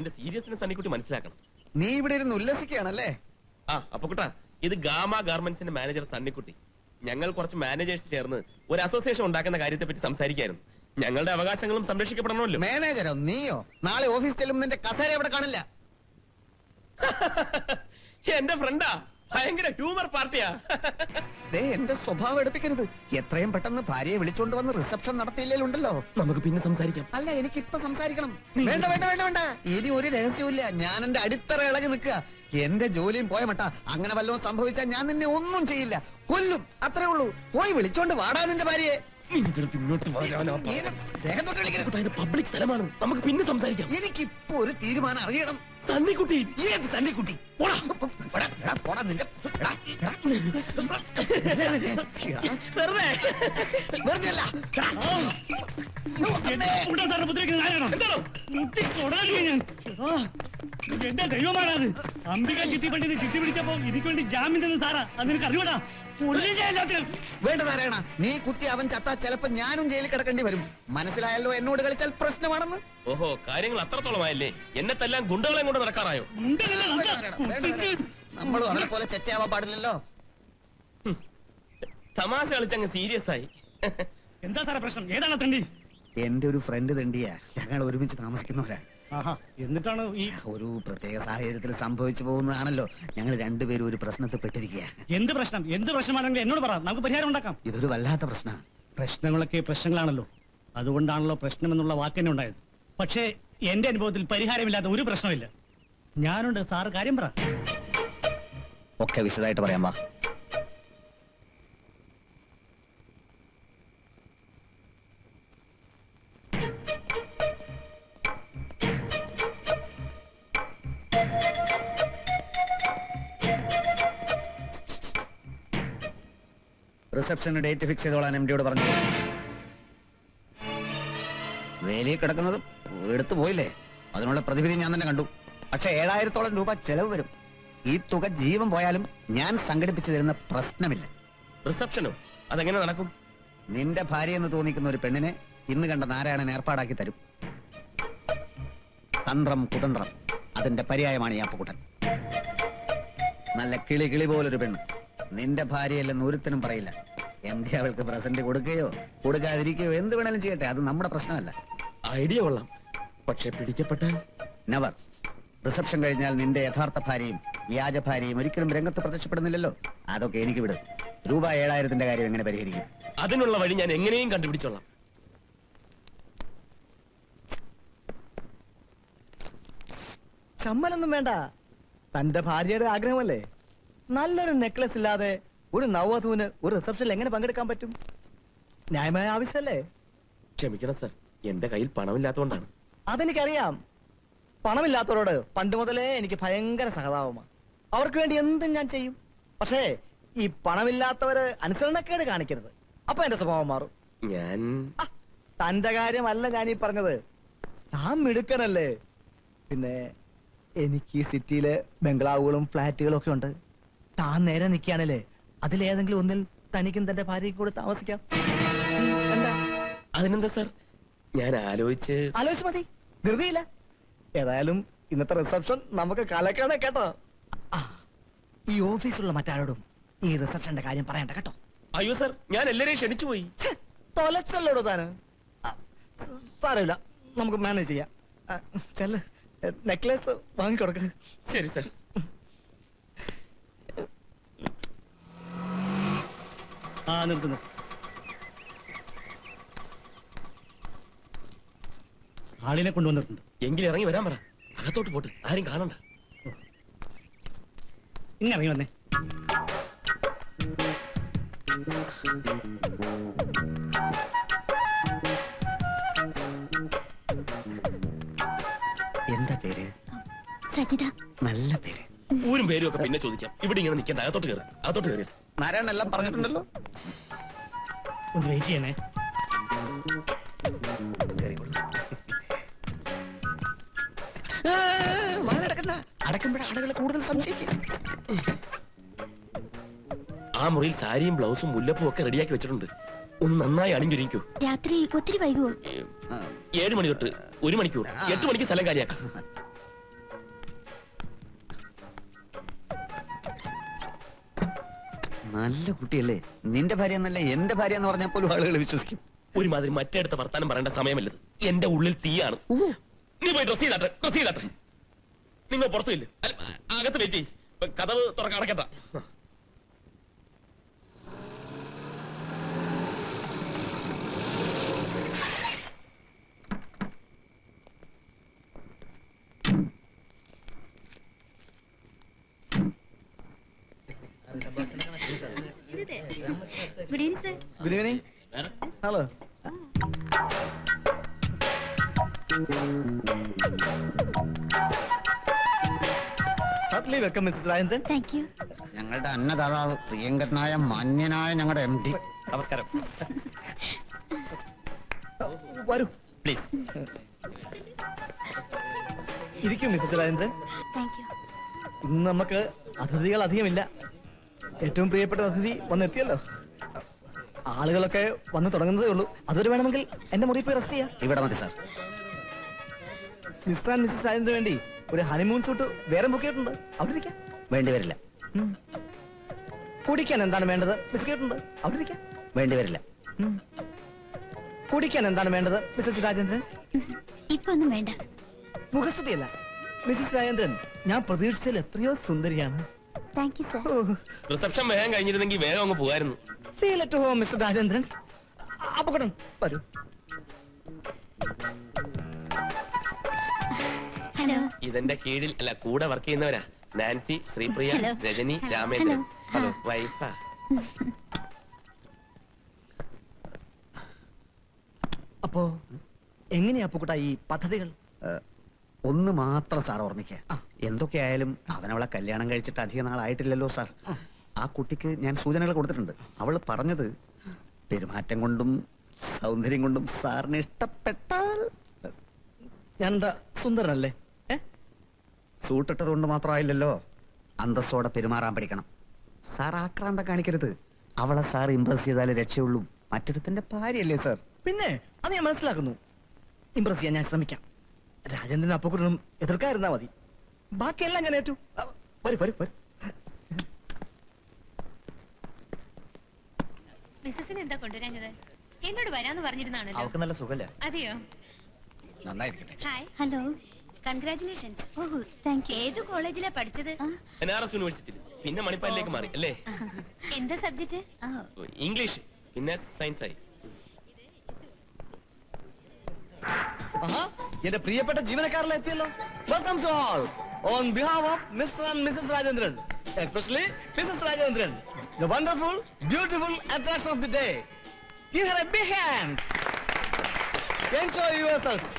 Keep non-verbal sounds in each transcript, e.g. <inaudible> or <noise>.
അതിന്റെ സീരിയസ്നെസ് സണ്ണിക്കുട്ടി മനസ്സിലാക്കണം. നീ ഇവിടെ ഇരുന്ന് ഉല്ലസിക്കുകയാണല്ലേ? ആ അപ്പൊ കുട്ടാ ഇത് ഗാമ ഗാർമെന്റ്സിന്റെ മാനേജർ സണ്ണിക്കുട്ടി. ഞങ്ങൾ കുറച്ച് മാനേജേഴ്സ് ചേർന്ന് ഒരു അസോസിയേഷൻ ഉണ്ടാക്കുന്ന കാര്യത്തെ പറ്റി സംസാരിക്കായിരുന്നു. ഞങ്ങളുടെ അവകാശങ്ങളും സംരക്ഷിക്കപ്പെടണമല്ലോ. മാനേജറോ നീയോ? നാളെ ഓഫീസ് ചെല്ലുമ്പോൾ നിന്റെ കസേര എവിടെ കാണില്ല? <laughs> എന്റെ ഫ്രണ്ടാ ഭയങ്കര ഹ്യൂമർ പാർട്ടിയാ. ദേ എന്റെ സ്വഭാവം എടുപ്പിക്കരുത്. എത്രയും പെട്ടെന്ന് ഭാര്യയെ വിളിച്ചോണ്ട് വന്ന് റിസപ്ഷൻ നടത്തിയില്ലേലുണ്ടല്ലോ. നമുക്ക് പിന്നെ സംസാരിക്കാം. അല്ല എനിക്ക് ഇപ്പൊ സംസാരിക്കണം വേണ്ട വേണ്ട വേണ്ട വേണ്ട. ഇനി ഒരു രഹസ്യമില്ല ഞാൻ എന്റെ അടിത്തറ ഇളകി നിൽക്കുക. എന്റെ ജോലിയും പോയ മട്ട. അങ്ങനെ വല്ലതും സംഭവിച്ചാൽ ഞാൻ നിന്നെ ഒന്നും ചെയ്യില്ല. കൊല്ലും. അത്രേ ഉള്ളൂ. പോയി വിളിച്ചോണ്ട് വാടാ നിന്റെ ഭാര്യയെ. നിങ്ങൾ പിന്നോട്ട് വരാനാ പബ്ലിക് സ്ഥലമാണ്. നമുക്ക് പിന്നെ സംസാരിക്കാം. എനിക്കിപ്പോ ഒരു തീരുമാനം അറിയണം. സണ്ണിക്കുട്ടി. ഏത് സണ്ണിക്കുട്ടി? <laughs> വെറുതെ. വെറുതെ ദൈവമാണ് അത്. എന്റെ അംബിക ചിട്ടി പണ്ടിന് ചിത്തി പിടിച്ചപ്പോ എനിക്ക് വേണ്ടി ജാമ്യം തന്നു സാറാ. അത് നിനക്ക് അറിയൂടാ വേണ്ട നാരായണ നീ കുത്തി അവൻ ചത്താ ചിലപ്പോ ഞാനും ജയിലിൽ കിടക്കേണ്ടി വരും. മനസ്സിലായല്ലോ എന്നോട് കളിച്ചാൽ പ്രശ്നമാണെന്ന്? ഓഹോ കാര്യങ്ങൾ അത്രത്തോളമായല്ലേ എന്നെ തല്ലാൻ ഗുണ്ടകളെ കൊണ്ട് നടക്കാറായോ. നമ്മളും അവരെ പോലെ ചെറ്റയാവാൻ പാടില്ലല്ലോ. തമാശ കളിച്ചങ്ങ് സീരിയസ് ആയി. എന്താ സാറേ പ്രശ്നം? ഏതാണ് തണ്ടി എന്റെ ഒരു ഫ്രണ്ട് തണ്ടിയാ. ഞങ്ങൾ ഒരുമിച്ച് താമസിക്കുന്നവരാ. എന്നിട്ടാണ് ഈ ഒരു പ്രത്യേക സാഹചര്യത്തിൽ സംഭവിച്ചു പോകുന്നതാണല്ലോ. ഞങ്ങൾ രണ്ടുപേരും ഒരു പ്രശ്നത്തിൽ പെട്ടിരിക്കുക എന്ത് പ്രശ്നം? എന്ത് പ്രശ്നമാണെങ്കിലും എന്നോട് പറ. നമുക്ക് പരിഹാരം ഉണ്ടാക്കാം. ഇതൊരു വല്ലാത്ത പ്രശ്നമാണ് പ്രശ്നങ്ങളൊക്കെ പ്രശ്നങ്ങളാണല്ലോ. അതുകൊണ്ടാണല്ലോ പ്രശ്നം എന്നുള്ള വാക്കന്നെ ഉണ്ടായത്. പക്ഷേ എന്റെ അനുഭവത്തിൽ പരിഹാരമില്ലാത്ത ഒരു പ്രശ്നമില്ല. ഞാനുണ്ട്. സാറ് കാര്യം പറ. ഒക്കെ വിശദമായിട്ട് പറയാം വാ. റിസപ്ഷന് ഡേറ്റ് ഫിക്സ് ചെയ്തോളാൻ എം ഡിയോട് പറഞ്ഞു. വേലയിൽ കിടക്കുന്നത് എടുത്തു പോയില്ലേ? അതിനുള്ള പ്രതിവിധി ഞാൻ തന്നെ കണ്ടു. പക്ഷെ ഏഴായിരത്തോളം രൂപ ചെലവ് വരും. ഈ തുക ജീവൻ പോയാലും ഞാൻ സംഘടിപ്പിച്ചു തരുന്ന പ്രശ്നമില്ല. റിസപ്ഷനോ? അതെങ്ങനെ നടക്കും? നിന്റെ ഭാര്യ എന്ന് തോന്നിക്കുന്ന ഒരു പെണ്ണിനെ ഇന്ന് കണ്ട നാരായണൻ ഏർപ്പാടാക്കി തരും. തന്ത്രം കുതന്ത്രം. അതിന്റെ പര്യായമാണ് ഈ അപ്പുകുട്ടൻ. നല്ല കിളി കിളി പോലൊരു പെണ്ണ്. നിന്റെ ഭാര്യയല്ലെന്ന് ഒരുത്തനും പറയില്ല. എം ഡി അവൾക്ക് പ്രസന്റ് കൊടുക്കുകയോ കൊടുക്കാതിരിക്കുകയോ എന്ത് വേണേലും ചെയ്യട്ടെ അത് നമ്മുടെ പ്രശ്നമല്ല. ഐഡിയ കൊള്ളാം. പക്ഷെ പിടിക്കപ്പെട്ടാൽ? നവർ റിസപ്ഷൻ കഴിഞ്ഞാൽ നിന്റെ യഥാർത്ഥ ഭാര്യയും വ്യാജ ഭാര്യയും ഒരിക്കലും രംഗത്ത് പ്രത്യക്ഷപ്പെടുന്നില്ലല്ലോ. അതൊക്കെ എനിക്ക് വിട്. രൂപ ഏഴായിരത്തിന്റെ കാര്യം എങ്ങനെ പരിഹരിക്കും? അതിനുള്ള വഴി ഞാൻ എങ്ങനെയും കണ്ടുപിടിച്ചോളാം. ചമ്മലൊന്നും വേണ്ട. തന്റെ ഭാര്യയുടെ ആഗ്രഹമല്ലേ? നല്ലൊരു നെക്ലസ് ഇല്ലാതെ ഒരു നവധൂന് ഒരു റിസപ്ഷനിൽ എങ്ങനെ പങ്കെടുക്കാൻ പറ്റും? ന്യായമായ ആവശ്യമല്ലേ? ക്ഷമിക്കണം സർ. എന്റെ കയ്യിൽ പണമില്ലാത്തതുകൊണ്ടാണ്. അതെനിക്കറിയാം. പണമില്ലാത്തവരോട് പണ്ട് മുതലേ എനിക്ക് ഭയങ്കര സഹതാപമാണ്. അവർക്ക് വേണ്ടി എന്തും ഞാൻ ചെയ്യും. പക്ഷേ ഈ പണമില്ലാത്തവര് അനുസരണക്കേട് കാണിക്കരുത്. അപ്പൊ എന്റെ സ്വഭാവം മാറും. ഞാൻ തന്റെ കാര്യമല്ല ഞാൻ ഈ പറഞ്ഞത്. താൻ മിടുക്കനല്ലേ. പിന്നെ എനിക്ക് ഈ സിറ്റിയിലെ ബംഗ്ലാവുകളും ഫ്ലാറ്റുകളും ഒക്കെ ഉണ്ട്. താൻ നേരെ നിൽക്കുകയാണല്ലേ? അതിലേതെങ്കിലും ഒന്നിൽ തനിക്കും തന്റെ ഭാര്യയ്ക്ക് കൂടെ താമസിക്കാം. എന്താ? അതിനെന്താ സാർ? ഞാൻ ആലോചിച്ച് ആലോചിച്ച് മതി. ധൃതിയില്ല. ഏതായാലും ഇന്നത്തെ റിസപ്ഷൻ നമുക്ക് കലക്കാണ് കേട്ടോ. ഈ ഓഫീസിലുള്ള മറ്റാരോടും ഈ റിസപ്ഷന്റെ കാര്യം പറയണ്ട കേട്ടോ. അയ്യോ സാർ ഞാൻ എല്ലാരെയും ക്ഷണിച്ചു പോയി. തൊലച്ചല്ലോടോ താന്? സാരമില്ല. നമുക്ക് മാനേജ് ചെയ്യാം. ചെല്ല്. നെക്ലേസ് വാങ്ങിക്കൊടുക്ക. ശരി സർ. ആ നിർത്തുന്നു. ആളിനെ കൊണ്ടുവന്നിട്ടുണ്ട് എങ്കിൽ ഇറങ്ങി വരാൻ പറ. അകത്തോട്ട് പോട്ട്. ആരും കാണണ്ട. ഇങ്ങനെ ഇറങ്ങി വന്നേ. എന്താ പേര്? സജിത. നല്ല പേര്. ഊരും പേരും ഒക്കെ പിന്നെ ചോദിക്കാം. ഇവിടെ ഇങ്ങനെ നിൽക്കണ്ട. അകത്തോട്ട് കയറാം. അകത്തോട്ട് കയറി നാരായണൻ എല്ലാം പറഞ്ഞിട്ടുണ്ടല്ലോ? ഒന്ന് വെയിറ്റ് ചെയ്യണേ. കൂടുതൽ സംശയിക്കും ആ മുറിയിൽ സാരിയും ബ്ലൗസും മുല്ലപ്പും ഒക്കെ റെഡിയാക്കി വെച്ചിട്ടുണ്ട്. ഒന്ന് നന്നായി അണിഞ്ഞൊരിക്കൂ രാത്രി ഒത്തിരി വൈകുമോ ഏഴ് മണി തൊട്ട് ഒരു മണിക്കൂർ. എട്ട് മണിക്ക് സ്ഥലം കാര്യാക്കാം നല്ല കുട്ടിയല്ലേ? നിന്റെ ഭാര്യ എന്നല്ല എന്റെ ഭാര്യ എന്ന് പറഞ്ഞാൽ പോലും ആളുകൾ വിശ്വസിക്കും. ഒരുമാതിരി മറ്റേ അടുത്ത വർത്താനം പറയേണ്ട സമയമല്ലത്. എന്റെ ഉള്ളിൽ തീയാണ്. നീ പോയി ഡ്രസ് ചെയ്താട്ടെ ഡ്രസ് ചെയ്താട്ടെ. നിങ്ങൾ പുറത്തു ഇല്ല അകത്ത് വെയിറ്റ് ചെയ്യ്. കഥവ് തുറക്ക good evening sir good evening hello welcome Mrs Rajendran thank you ഞങ്ങളുടെ അന്നദാതാവ് പ്രിയങ്കരനായ മാന്യനായ ഞങ്ങളുടെ എം ഡി നമസ്കാരം. വരൂ പ്ലീസ് ഇരിക്കും മിസ്സസ് രാജേന്ദ്രൻ താങ്ക് യു ഇന്ന് നമുക്ക് അതിഥികൾ അധികമില്ല. ഏറ്റവും പ്രിയപ്പെട്ട അതിഥി വന്നെത്തിയല്ലോ. ആളുകളൊക്കെ വന്ന് തുടങ്ങുന്നതേ ഉള്ളൂ. അതുവരെ വേണമെങ്കിൽ എന്റെ മുറിയിൽ പോയി റെസ്റ്റ് ചെയ്യാം. ഇവിടെ മതി സാർ. മിസ്റ്റർ ആൻഡ് മിസ്സസ് ആയതിനു വേണ്ടി ഒരു ഹണിമൂൺ സൂട്ട് വേറെ ബുക്ക് ചെയ്തിട്ടുണ്ട്. അവിടെ ഇരിക്കാം. വേണ്ടി വരില്ല. കുടിക്കാൻ എന്താണ് വേണ്ടത്? ബിസ്ക്കറ്റ് ഉണ്ട് അവിടെ ഇരിക്കാം. വേണ്ടി വരില്ല. കുടിക്കാൻ എന്താണ് വേണ്ടത് മിസ്സസ് രാജേന്ദ്രൻ? ഇപ്പൊ ഒന്നും വേണ്ട. മുഖസ്തുതിയല്ല. മിസ്സസ് രാജേന്ദ്രൻ ഞാൻ പ്രതീക്ഷിച്ചതിൽ എത്രയോ സുന്ദരിയാണ്. താങ്ക് യു സർ റിസപ്ഷൻ വേഗം കഴിഞ്ഞിരുന്നെങ്കിൽ വേഗം അങ്ങ് പോകായിരുന്നു. Feel at home Mister Rajendran അപകടം. വരൂ. ഹലോ ഇതെന്റെ കീഴിൽ അല്ല കൂടെ work ചെയ്യുന്നവരാ. Nancy Sripriya Hello. Rajani Ramendran. Hello. Hello. വൈഫാ. അപ്പോ എങ്ങനെയാ പൂക്കുട്ട ഈ പദ്ധതികൾ? ഏഹ്, ഒന്ന് മാത്രം സാർ ഓർമ്മിക്കുക എന്തൊക്കെയായാലും അവനവളെ കല്യാണം കഴിച്ചിട്ട് അധിക നാളായിട്ടില്ലല്ലോ സാർ. ആ. കുട്ടിക്ക് ഞാൻ സൂചനകൾ കൊടുത്തിട്ടുണ്ട്. അവൾ പറഞ്ഞത് പെരുമാറ്റം കൊണ്ടും സൗന്ദര്യം കൊണ്ടും സാറിന് ഇഷ്ടപ്പെട്ടാൽ ഞാൻ എന്താ സുന്ദരനല്ലേ? സൂട്ടിട്ടത് കൊണ്ട് മാത്രമായില്ലല്ലോ. അന്തസ്സോടെ പെരുമാറാൻ പഠിക്കണം. സാർ ആക്രാന്ത കാണിക്കരുത്. അവളെ സാർ ഇംപ്രസ് ചെയ്താലേ രക്ഷയുള്ളൂ. മറ്റൊരുത്തിന്റെ ഭാര്യയല്ലേ സാർ? പിന്നെ അത് ഞാൻ മനസ്സിലാക്കുന്നു. ഇംപ്രസ് ചെയ്യാൻ ഞാൻ ശ്രമിക്കാം. രാജേന്ദ്രൻ അപ്പക്കുട്ടനും എതിർക്കാതിരുന്നാ മതി. ബാക്കിയെല്ലാം ഞാൻ ഏറ്റു. വരും വരും വരും. മിസ്സസിന് എന്താ കൊണ്ടുവരാഞ്ഞത്? എന്നോട് വരാന്ന് പറഞ്ഞിരുന്നാണല്ലോ. അവൾക്ക് നല്ല സുഖല്ലേ? അതെയോ? നന്നായിരിക്കട്ടെ. ഹായ്. ഹലോ. കൺഗ്രാറ്റുലേഷൻസ് ഓഹോ താങ്ക് യു ഏത് കോളേജിലാ പഠിച്ചത്? ബനാറസ് യൂണിവേഴ്സിറ്റിയിൽ. പിന്നെ മണിപ്പാലിലേക്ക് മാറി അല്ലേ? എന്താ സബ്ജക്ട് ഇംഗ്ലീഷ്. പിന്നെ സയൻസ് ആയി ആഹാ, എന്റെ പ്രിയപ്പെട്ട ജീവനക്കാരെല്ലാം എത്തിയല്ലോ. Welcome to all on behalf of Mister and Mrs Rajendran especially Mrs Rajendran the wonderful beautiful attraction of the day give her a big hand enjoy yourselves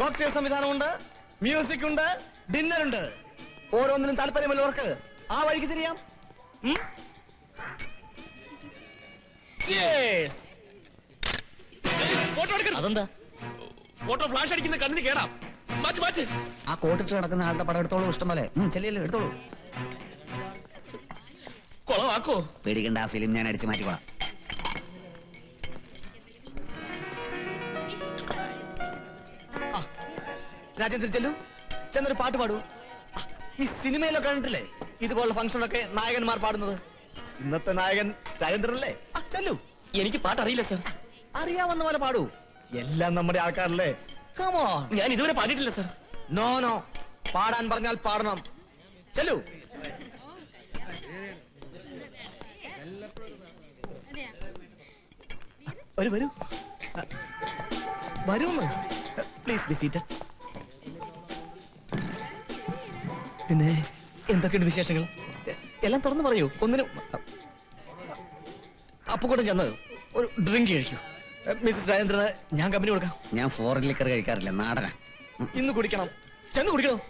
cocktail സംവിധാനമുണ്ട് music ഉണ്ട് dinner ഉണ്ട്. ഓരോന്നിനും താല്പര്യമുള്ളവർക്ക് ആ വഴിക്ക് തിരിയാം? ഫോട്ടോ എടുക്കണം. അതെന്താ? Photo flash അടിക്കുന്ന കണ്ണിന് കേടാ. മാച്ച് മാച്ച് ആ കോട്ടിട്ട് നടക്കുന്ന ആളുടെ പടം എടുത്തോളൂ ഇഷ്ടം പോലെ. എടുത്തോളൂ. കൊളവാക്കോ? പേടിക്കണ്ട ആ ഫിലിം ഞാൻ അടിച്ചു മാറ്റിക്കോളാം. രാജേന്ദ്രൻ ചെല്ലു. ചെന്നൊരു പാട്ട് പാടൂ. ഈ സിനിമയിലൊക്കെ കണ്ടിട്ടില്ലേ? ഇതുപോലുള്ള ഫംഗ്ഷനൊക്കെ നായകന്മാർ പാടുന്നത്. ഇന്നത്തെ നായകൻ രാജേന്ദ്രനല്ലേ? ചെല്ലു. എനിക്ക് പാട്ട് അറിയില്ല സർ അറിയാവുന്ന പോലെ പാടൂ. എല്ലാം നമ്മുടെ ആൾക്കാരല്ലേ? കമോ ഞാൻ ഇതുവരെ പാടിയിട്ടില്ല സർ നോ നോ പാടാൻ പറഞ്ഞാൽ പാടണം. ചെല്ലു. വരൂ വരൂ. വരൂന്ന്. പ്ലീസ് ബി സീറ്റഡ് പിന്നെ എന്തൊക്കെയുണ്ട് വിശേഷങ്ങൾ? എല്ലാം തുറന്നു പറയൂ. ഒന്നിനും അപ്പുകൂട്ടം ചെന്ന് ഒരു ഡ്രിങ്ക് കഴിക്കൂ. മിസ്സസ് രാജേന്ദ്രന് ഞാൻ കമ്പനി കൊടുക്കാം. ഞാൻ ഫോറിൻ ലിക്കർ കഴിക്കാറില്ല നാടന. ഇന്ന് കുടിക്കണം. ചെന്ന് കുടിക്കണം?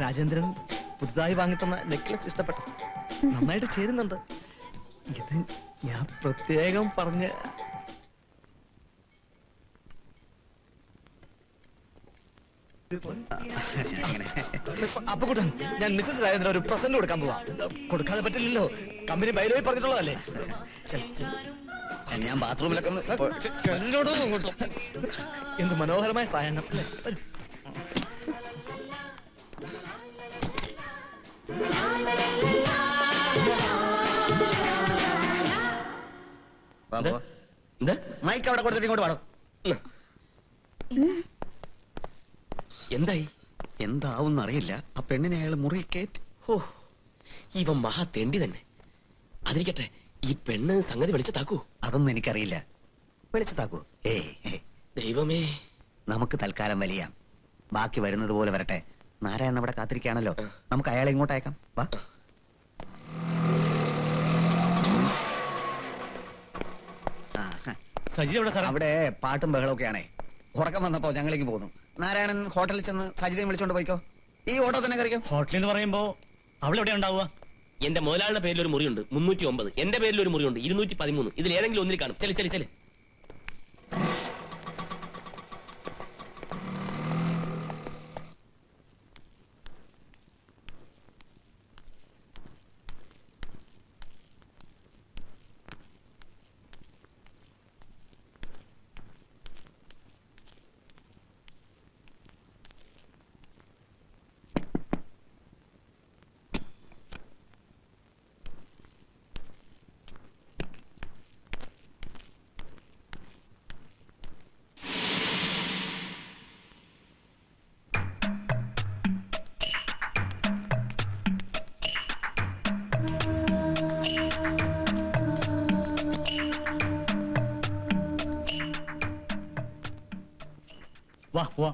രാജേന്ദ്രൻ പുതുതായി വാങ്ങിത്തന്ന നെക്ലസ് ഇഷ്ടപ്പെട്ടു. നന്നായിട്ട് ചേരുന്നുണ്ട്. ഇത് ഞാൻ പ്രത്യേകം പറഞ്ഞ് അപ്പുകുട്ടൻ ഞാൻ മിസ്സസ് രാജേന്ദ്ര ഒരു പ്രസന്റ് കൊടുക്കാൻ പോവാ. കൊടുക്കാതെ പറ്റില്ലല്ലോ. കമ്പനി ബൈലോയി പറഞ്ഞിട്ടുള്ളതല്ലേ? ഞാൻ ബാത്റൂമിലൊക്കെ എന്ത് മനോഹരമായ സായനം മൈക്ക് അവിടെ കൊടുത്തിട്ട് ഇങ്ങോട്ട് വേണം എന്തായി? എന്താവും അറിയില്ല ആ പെണ്ണിനെ അയാൾ മുറി കയറ്റി. ഓ ഇവ മഹാ തെണ്ടി തന്നെ. അതിരിക്കട്ടെ ഈ പെണ്ണ് സംഗതി വിളിച്ചു താക്കൂ അതൊന്നും എനിക്കറിയില്ല. വിളിച്ചു താക്കൂ ഏ. ദൈവമേ. നമുക്ക് തൽക്കാലം വലിയാം. ബാക്കി വരുന്നത് പോലെ വരട്ടെ. നാരായണൻ അവിടെ കാത്തിരിക്കുകയാണല്ലോ. നമുക്ക് അയാളെ ഇങ്ങോട്ട് അയക്കാം. വാ. അവിടെ പാട്ടും ബഹളമൊക്കെയാണേ ഉറക്കം വന്നപ്പോ ഞങ്ങളിങ്ങ് പോന്നു. നാരായണൻ ഹോട്ടലിൽ ചെന്ന് സജിതയും വിളിച്ചോണ്ട് പോയിക്കോ. ഈ ഓട്ടോ തന്നെ കറിക്കോ ഹോട്ടലിൽ എന്ന് പറയുമ്പോ അവൾ എവിടെ ഉണ്ടാവുക? എന്റെ മുതലാളിയുടെ പേരിൽ ഒരു മുറിയുണ്ട് മുന്നൂറ്റി ഒമ്പത്. എന്റെ പേരിൽ ഒരു മുറിയുണ്ട് ഇരുന്നൂറ്റി പതിമൂന്ന്. ഇതിൽ ഏതെങ്കിലും ഒന്നിൽ കാണും. ചെൽ ചെൽ ചെൽ. വാ പോവാ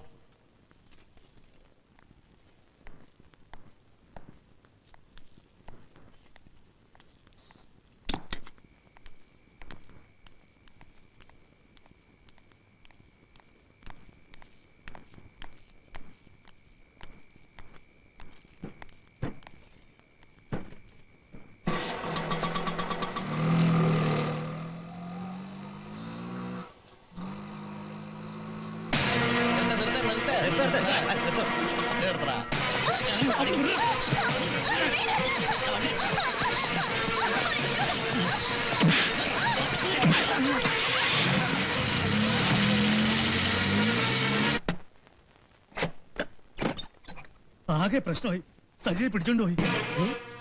ആകെ പ്രശ്നമായി. സജിയെ പിടിച്ചോണ്ട് പോയി.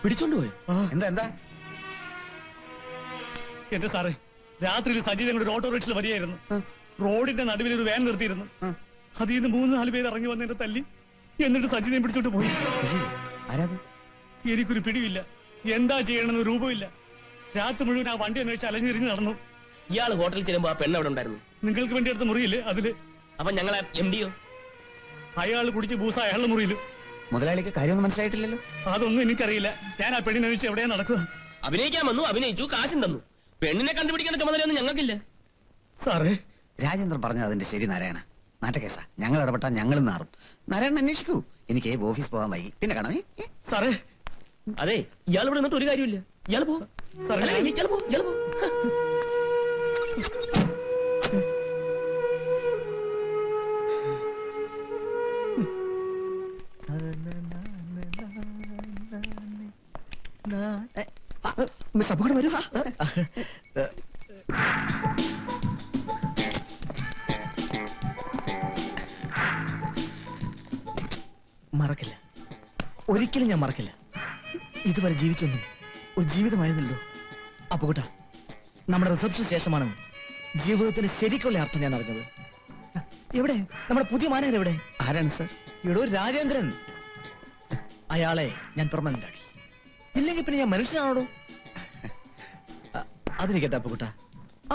പിടിച്ചോണ്ട് പോയോ? എന്താ എന്താ? എന്റെ സാറേ രാത്രിയിൽ സജി ഞങ്ങളുടെ ഓട്ടോറിക്ഷയിൽ വരികയായിരുന്നു. റോഡിന്റെ നടുവിൽ ഒരു വാൻ നിർത്തിയിരുന്നു അതിൽ നിന്ന് മൂന്ന് നാല് പേര് ഇറങ്ങി വന്ന് എന്നെ തല്ലി. എന്നിട്ട് സജിനെ പിടിച്ചോണ്ട് പോയി. ആരാത്? എനിക്കൊരു പിടിയില്ല എന്താ ചെയ്യണമെന്ന് രൂപമില്ല രാത്രി മുഴുവൻ ആ വണ്ടി അന്വേഷിച്ച് അലഞ്ഞിരിഞ്ഞ് നടന്നു. ഇയാൾ ഹോട്ടലിൽ ചെല്ലുമ്പോ ആ പെണ്ണ് അവിടെ ഉണ്ടായിരുന്നു. നിങ്ങൾക്ക് വേണ്ടി എടുത്ത മുറിയില്ലേ അതിൽ? അപ്പൊ ഞങ്ങളെ എം ഡിയോ? അയാൾ കുടിച്ച് ബൂസ അയാളുടെ മുറിയിൽ. മുതലാളിക്ക് കാര്യമൊന്നും മനസ്സിലായിട്ടില്ലല്ലോ. അതൊന്നും എനിക്കറിയില്ല. ഞാൻ ആ പെണ്ണിനെ അന്വേഷിച്ച് എവിടെയാ നടക്കുക? അഭിനയിക്കാൻ വന്നു അഭിനയിച്ചു കാശും തന്നു. പെണ്ണിനെ കണ്ടുപിടിക്കാൻ ചുമതലയൊന്നും ഞങ്ങൾക്കില്ല. സാറേ. രാജേന്ദ്രൻ പറഞ്ഞത് അതിന്റെ ശരി നാരായണ. നാട്ടക്കേസാ ഞങ്ങൾ ഇടപെട്ടാൽ ഞങ്ങളും നാറും. നാരായണൻ അന്വേഷിക്കൂ. എനിക്ക് ഓഫീസ് പോകാൻ വൈകി. പിന്നെ കാണാം. ഏ? ഏ? സാറേ. അതെ ഇയാൾ ഇവിടെ നിന്നിട്ട് ഒരു കാര്യമില്ല ഇയാൾ പോ. ഇയാൾ പോ ഇയാൾ മിസ് അപ്പുകൂടെ വരൂ. ഒരിക്കലും ഞാൻ മറക്കില്ല. ഇതുവരെ ജീവിച്ചൊന്നും ഒരു ജീവിതമായിരുന്നല്ലോ. അപ്പൊ കൂട്ടാ നമ്മുടെ റിസപ്ഷൻ ശേഷമാണ് ജീവിതത്തിന് ശരിക്കുള്ള അർത്ഥം ഞാൻ അറിഞ്ഞത്. എവിടെ? നമ്മുടെ പുതിയ മാനേജർ എവിടെ? ആരാണ് സർ? ഇവിടെ ഒരു രാജേന്ദ്രൻ. അയാളെ ഞാൻ പെർമനന്റ് ആക്കി. ഇല്ലെങ്കിൽ പിന്നെ ഞാൻ മനുഷ്യനാണോ അതിരിക്കട്ടെ അപ്പുക്കുട്ട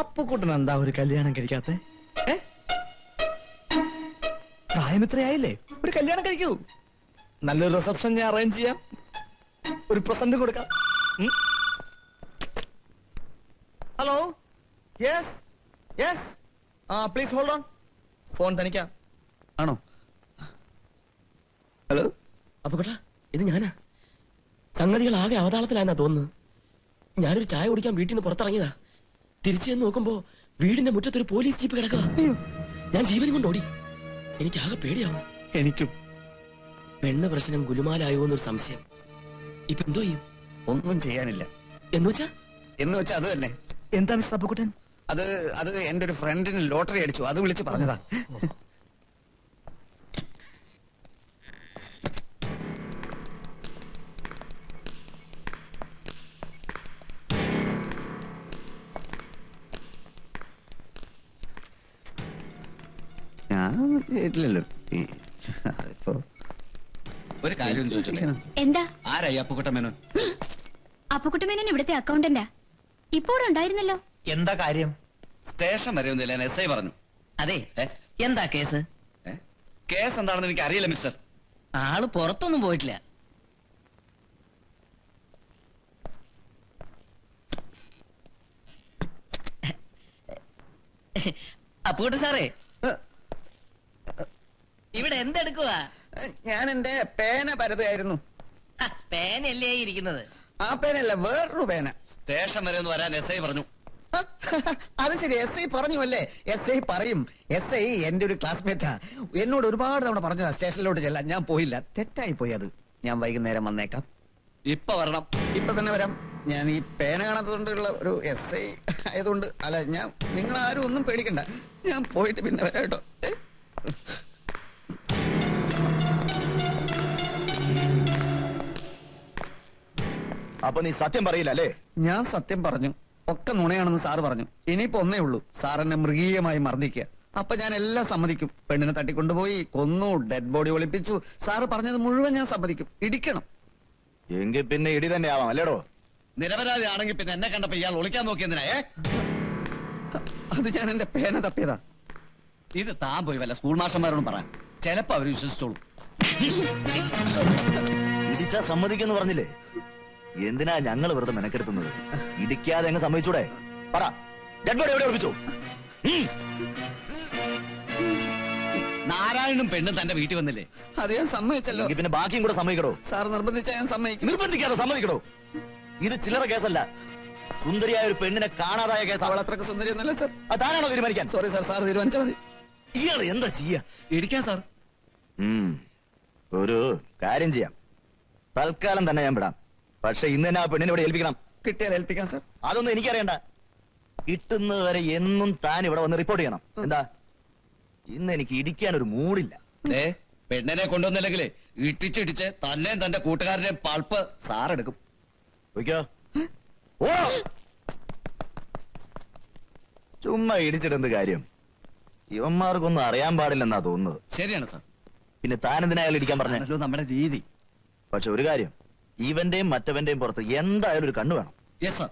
അപ്പുക്കുട്ടൻ എന്താ ഒരു കല്യാണം കഴിക്കാത്ത? പ്രായം ഇത്രയായില്ലേ ഒരു കല്യാണം കഴിക്കൂ. നല്ലൊരു റിസപ്ഷൻ ഞാൻ അറേഞ്ച് ചെയ്യാം. ഒരു പ്രസന്റ് കൊടുക്കാം. Hello yes yes ah please hold on phone തനിക്കാം. ആണോ? ഹലോ അപ്പൊ കേട്ടാ ഇത് ഞാനാ. സംഗതികൾ ആകെ അവതാളത്തിലായെന്നാ തോന്നുന്നു ഞാനൊരു ചായ കുടിക്കാൻ വീട്ടിൽ നിന്ന് പുറത്തിറങ്ങിയതാ. തിരിച്ചു ചെന്ന് നോക്കുമ്പോ വീടിന്റെ മുറ്റത്തൊരു പോലീസ് ജീപ്പ് കിടക്കുക ഞാൻ ജീവനും കൊണ്ട് ഓടി. എനിക്ക് ആകെ പേടിയാവും. എനിക്കും. പെണ്ണ് പ്രശ്നം ഗുലുമാലായോ എന്നൊരു സംശയം. ഇപ്പൊ എന്തോ ചെയ്യും? ഒന്നും ചെയ്യാനില്ല. എന്ന് വെച്ചാ? എന്ന് വെച്ചാ അത് തന്നെ. എന്താ മിസ്റ്റർ അപ്പുക്കുട്ടൻ? അത് അത് എന്റെ ഒരു ഫ്രണ്ടിന് ലോട്ടറി അടിച്ചു. അത് വിളിച്ച് പറഞ്ഞതാ. ഞാൻ കേട്ടില്ലല്ലോ. അതിപ്പോ ഒരു കാര്യം ചോദിച്ചോട്ടെ? എന്താ? ആരായി അപ്പുക്കുട്ട മേനോൻ? ഇവിടുത്തെ അക്കൗണ്ടന്റാ ഇപ്പോൾ ഉണ്ടായിരുന്നല്ലോ. എന്താ കാര്യം? സ്റ്റേഷൻ വരെ ഒന്നുമില്ല എസ് ഐ പറഞ്ഞു. അതെ. എന്താ കേസ്? കേസ് എന്താണെന്ന് എനിക്ക് അറിയില്ല മിസ്റ്റർ. ആൾ പുറത്തൊന്നും പോയിട്ടില്ല. അപ്പൂട്ട് സാറേ. ഇവിടെ എന്തെടുക്കുവാ? ഞാൻ എന്റെ പേന പരതുകയായിരുന്നു. ആ, പേനല്ലേ ഇരിക്കുന്നത്? ആ പേനല്ല വേറൊരു പേന. സ്റ്റേഷൻ വരെ ഒന്ന് വരാൻ എസ് ഐ പറഞ്ഞു. അത് ശരി എസ് ഐ പറഞ്ഞു അല്ലേ എസ് ഐ പറയും എസ് ഐ എന്റെ ഒരു ക്ലാസ്മേറ്റാ എന്നോട് ഒരുപാട് തവണ പറഞ്ഞതാ സ്റ്റേഷനിലോട്ട് ചെല്ലാൻ. ഞാൻ പോയില്ല. തെറ്റായി പോയി അത്. ഞാൻ വൈകുന്നേരം വന്നേക്കാം. ഇപ്പൊ വരണം. ഇപ്പൊ തന്നെ വരാം. ഞാൻ ഈ പേന കാണാത്തതുകൊണ്ടുള്ള ഒരു എസ് ഐ ആയതുകൊണ്ട് അല്ല ഞാൻ നിങ്ങൾ ആരും ഒന്നും പേടിക്കണ്ട. ഞാൻ പോയിട്ട് പിന്നെ വരാം കേട്ടോ. അപ്പൊ നീ സത്യം പറയില്ല അല്ലേ? ഞാൻ സത്യം പറഞ്ഞു. ഒക്കെ നുണയാണെന്ന് സാറ് പറഞ്ഞു. ഇനിയിപ്പോ ഒന്നേ ഉള്ളൂ. സാർ എന്നെ മൃഗീയമായി മർദ്ദിക്കുക. അപ്പൊ ഞാൻ എല്ലാം സമ്മതിക്കും. പെണ്ണിനെ തട്ടിക്കൊണ്ടുപോയി കൊന്നു ഡെഡ് ബോഡി ഒളിപ്പിച്ചു. സാറ് പറഞ്ഞത് മുഴുവൻ ഞാൻ സമ്മതിക്കും. ഇടിക്കണം. എങ്കിൽ പിന്നെ ഇടി തന്നെ ആവാം അല്ലേടോ? നിരപരാധി ആണെങ്കിൽ പിന്നെ എന്നെ കണ്ടപ്പോ ഇയാൾ ഒളിക്കാൻ നോക്കിയതിനാ അത് ഞാൻ എന്റെ പേന തപ്പിയതാ. ഇത് താൻ പോയി വല്ല സ്കൂൾ മാഷന്മാരോടും പറ. ചിലപ്പോ അവർ വിശ്വസിച്ചോളൂ. ഇടിച്ചാ സമ്മതിക്കെന്ന് പറഞ്ഞില്ലേ? എന്തിനാ ഞങ്ങൾ വെറുതെ മെനക്കെടുത്തുന്നത്? ഇടിക്കാതെ അങ്ങ് സമ്മതിച്ചൂടെ? പറ. ഡെഡ്ബോഡി എവിടെ ഒളിപ്പിച്ചു ഉം. നാരായണനും പെണ്ണും തന്റെ വീട്ടിൽ വന്നില്ലേ? അത് ഞാൻ സമ്മതിച്ചല്ലോ. പിന്നെ ബാക്കിയും കൂടെ സമ്മതിക്കടോ? സാർ നിർബന്ധിച്ച ഞാൻ സമ്മതിക്കും. നിർബന്ധിക്കാതെ സമ്മതിക്കടോ? ഇത് ചില്ലറ കേസല്ല. സുന്ദരിയായ ഒരു പെണ്ണിനെ കാണാതായ കേസ്. അവൾ അത്രയ്ക്ക് സുന്ദരിയൊന്നുമല്ല സാർ. അതാണോ തീരുമാനിക്കാൻ? സോറി സാർ സാർ തീരുമാനിച്ചാൽ മതി. ഇയാൾ എന്താ ചെയ്യാ? ഇടിക്കാൻ സാർ. ഉം. ഒരു കാര്യം ചെയ്യാം. തൽക്കാലം തന്നെ ഞാൻ വിടാം. പക്ഷെ ഇന്ന് തന്നെ ആ പെണ്ണിനെ ഇവിടെ ഏൽപ്പിക്കണം. കിട്ടിയാൽ ഏൽപ്പിക്കാം സാർ. അതൊന്നും എനിക്കറിയണ്ട. കിട്ടുന്നത് വരെ എന്നും താൻ ഇവിടെ വന്ന് റിപ്പോർട്ട് ചെയ്യണം. എന്താ? ഇന്ന് എനിക്ക് ഇടിക്കാൻ ഒരു മൂടില്ല. ഏ പെണ്ണിനെ കൊണ്ടുവന്നില്ലെങ്കിലേ ഇട്ടിച്ചിടിച്ച് തന്നെയും തന്റെ കൂട്ടുകാരനെ പൾപ്പ് സാറെടുക്കും പോയിക്കോ. ഓ! ചുമ്മാ ഇടിച്ചിട്ടെന്ത് കാര്യം? ഇവന്മാർക്കൊന്നും അറിയാൻ പാടില്ലെന്നാ തോന്നുന്നത്. ശരിയാണ് സാർ. പിന്നെ താൻ എന്തിനാ ഇടിക്കാൻ പറഞ്ഞേ? ആണല്ലോ നമ്മുടെ രീതി. പക്ഷെ ഒരു കാര്യം. ഇവന്റെയും മറ്റവന്റെയും പുറത്ത് എന്തായാലും ഒരു കണ്ണു വേണം. Yes sir